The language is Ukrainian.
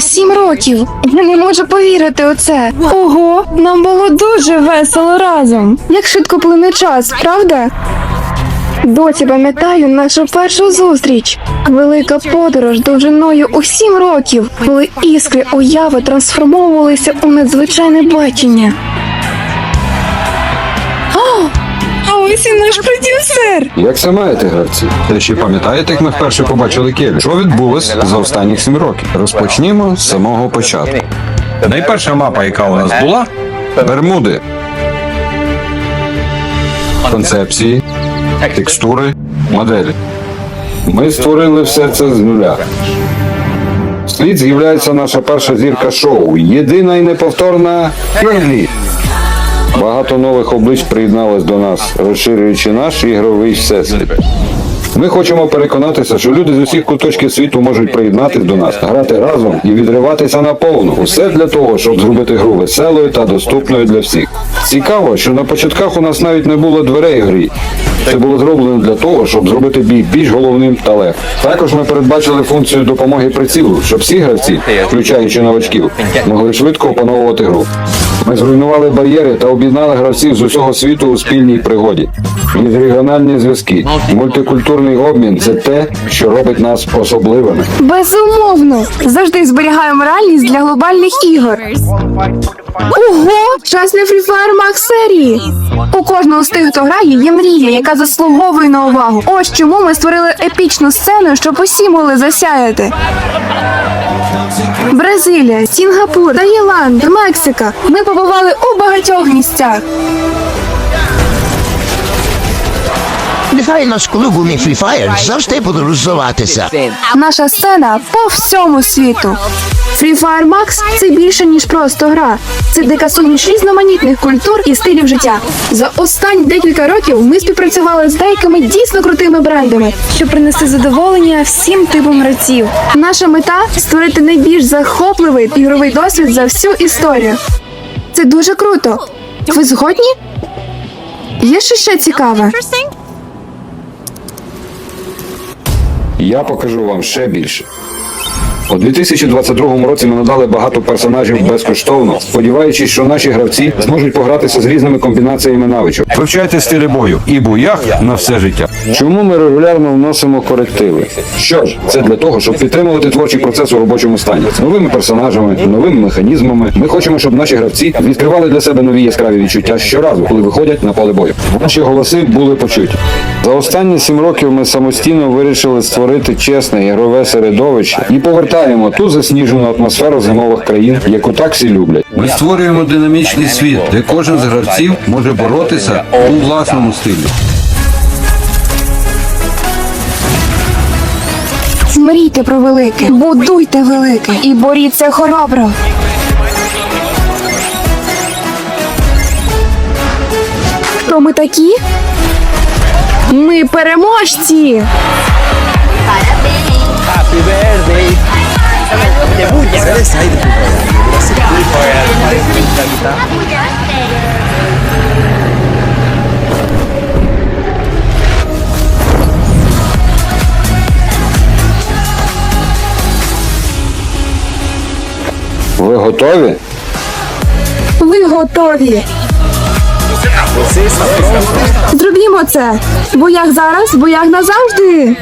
Сім років. Я не можу повірити у це. Ого, нам було дуже весело разом. Як швидко плине час, правда? Досі пам'ятаю нашу першу зустріч. Велика подорож довжиною у сім років, коли іскри уяви трансформовувалися у надзвичайне бачення. Ось і наш продюсер. Як це маєте, гравці? Та ще пам'ятаєте, як ми вперше побачили Келі? Що відбулось за останні сім років? Розпочнімо з самого початку. Найперша мапа, яка у нас була, Бермуди. Концепції, текстури, моделі. Ми створили все це з нуля. Слід з'являється наша перша зірка шоу. Єдина і неповторна Келлі. Багато нових облич приєдналось до нас, розширюючи наш ігровий всесвіт. Ми хочемо переконатися, що люди з усіх куточків світу можуть приєднатися до нас, грати разом і відриватися наповну. Усе для того, щоб зробити гру веселою та доступною для всіх. Цікаво, що на початках у нас навіть не було дверей грі. Це було зроблено для того, щоб зробити бій більш головним та легким. Також ми передбачили функцію допомоги прицілу, щоб всі гравці, включаючи новачків, могли швидко опановувати гру. Ми зруйнували бар'єри та об'єднали гравців з усього світу у спільній пригоді. Міжрегіональні зв'язки, мультикультурний обмін це те, що робить нас особливими. Безумовно, завжди зберігаємо реальність для глобальних ігор. Ого! Час для Free Fire серії. У кожного з тих, хто грає, є мрія, яка заслуговує на увагу. Ось чому ми створили епічну сцену, щоб усі могли засяяти. Бразилія, Сінгапур, Таїланд, Мексика. Ми побували у багатьох місцях. Нехай наш клуб у Free завжди буде розвиватися. Наша сцена по всьому світу. Free Fire Max – це більше ніж просто гра. Це дика суміш різноманітних культур і стилів життя. За останні декілька років ми співпрацювали з деякими дійсно крутими брендами, щоб принести задоволення всім типам гравців. Наша мета створити найбільш захопливий ігровий досвід за всю історію. Це дуже круто. Ви згодні? Є ще ще цікаве. Я покажу вам ще більше. У 2022 році ми надали багато персонажів безкоштовно, сподіваючись, що наші гравці зможуть погратися з різними комбінаціями навичок. вивчайте стилі бою і боях на все життя. Чому ми регулярно вносимо корективи? Що ж, це для того, щоб підтримувати творчий процес у робочому стані з новими персонажами, новими механізмами. Ми хочемо, щоб наші гравці відкривали для себе нові яскраві відчуття щоразу, коли виходять на поле бою. Наші голоси були почуті. За останні сім років ми самостійно вирішили створити чесне ігрове середовище і повертаємо ту засніжену атмосферу зимових країн, яку так всі люблять. Ми створюємо динамічний світ, де кожен з гравців може боротися у власному стилі. Мрійте про велике, будуйте велике і боріться хоробро. Хто ми такі? Ми переможці! Ви готові? Ви готові! Зробімо це! Боях зараз, боях назавжди!